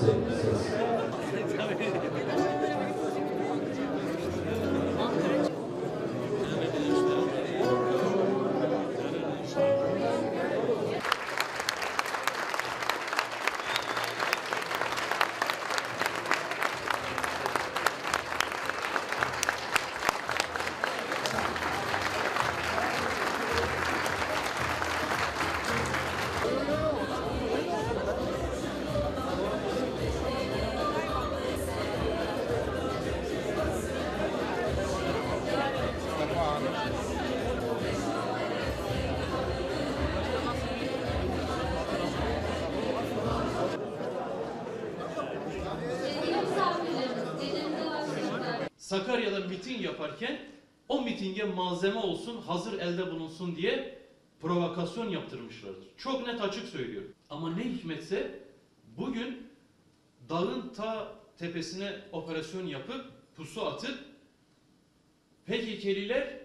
6, 6. Sakarya'da miting yaparken o mitinge malzeme olsun, hazır elde bulunsun diye provokasyon yaptırmışlardır. Çok net açık söylüyorum. Ama ne hikmetse bugün dağın ta tepesine operasyon yapıp pusu atıp PKK'liler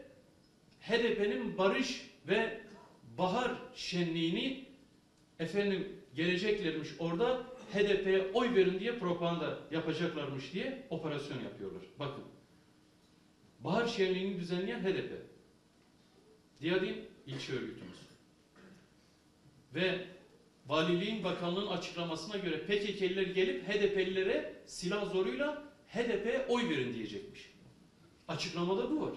HDP'nin barış ve bahar şenliğini efendim geleceklermiş orada HDP'ye oy verin diye propaganda yapacaklarmış diye operasyon yapıyorlar. Bakın. Bahar şenliğini düzenleyen HDP. Diyadin ilçe örgütümüz. Ve Valiliğin Bakanlığı'nın açıklamasına göre PKK'liler gelip HDP'lilere silah zoruyla HDP'ye oy verin diyecekmiş. Açıklamada bu var.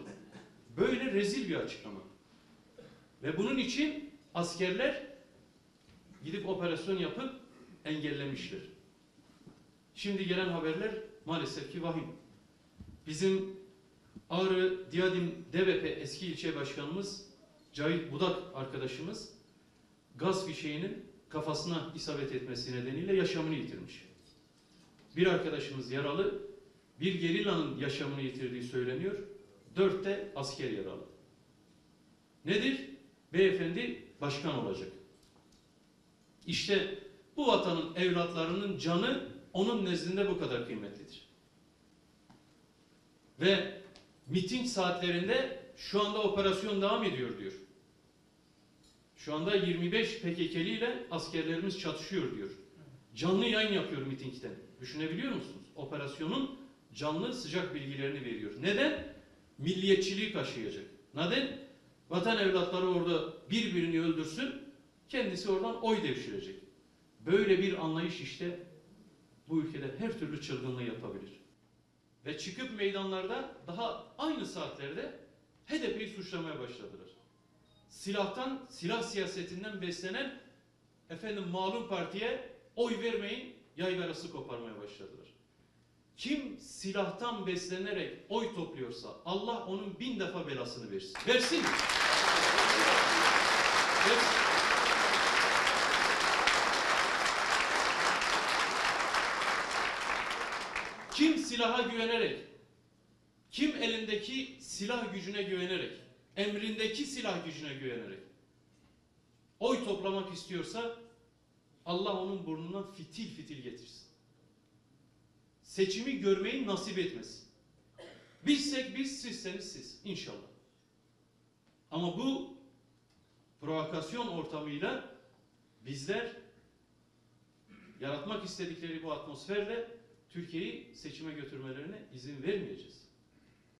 Böyle rezil bir açıklama. Ve bunun için askerler gidip operasyon yapıp engellemişler. Şimdi gelen haberler maalesef ki vahim. Bizim Ağrı Diyadim DVP eski ilçe başkanımız Cahit Budak arkadaşımız gaz fişeğinin kafasına isabet etmesi nedeniyle yaşamını yitirmiş. Bir arkadaşımız yaralı, bir gerillanın yaşamını yitirdiği söyleniyor. Dört de asker yaralı. Nedir? Beyefendi başkan olacak. İşte bu vatanın evlatlarının canı onun nezdinde bu kadar kıymetlidir. Ve miting saatlerinde şu anda operasyon devam ediyor diyor. Şu anda 25 PKK'li ile askerlerimiz çatışıyor diyor. Canlı yayın yapıyor mitingden. Düşünebiliyor musunuz? Operasyonun canlı sıcak bilgilerini veriyor. Neden? Milliyetçiliği kaşıyacak. Neden? Vatan evlatları orada birbirini öldürsün, kendisi oradan oy devşirecek. Böyle bir anlayış işte bu ülkede her türlü çılgınlığı yapabilir. Ve çıkıp meydanlarda daha aynı saatlerde HDP'yi suçlamaya başladılar. Silahtan, silah siyasetinden beslenen efendim malum partiye oy vermeyin yaygarası koparmaya başladılar. Kim silahtan beslenerek oy topluyorsa Allah onun bin defa belasını versin. Versin. Versin. Kim silaha güvenerek, kim elindeki silah gücüne güvenerek, emrindeki silah gücüne güvenerek oy toplamak istiyorsa Allah onun burnundan fitil fitil getirsin. Seçimi görmeyi nasip etmesin. Bizsek biz, sizseniz siz. İnşallah. Ama bu provokasyon ortamıyla bizler yaratmak istedikleri bu atmosferle Türkiye'yi seçime götürmelerine izin vermeyeceğiz.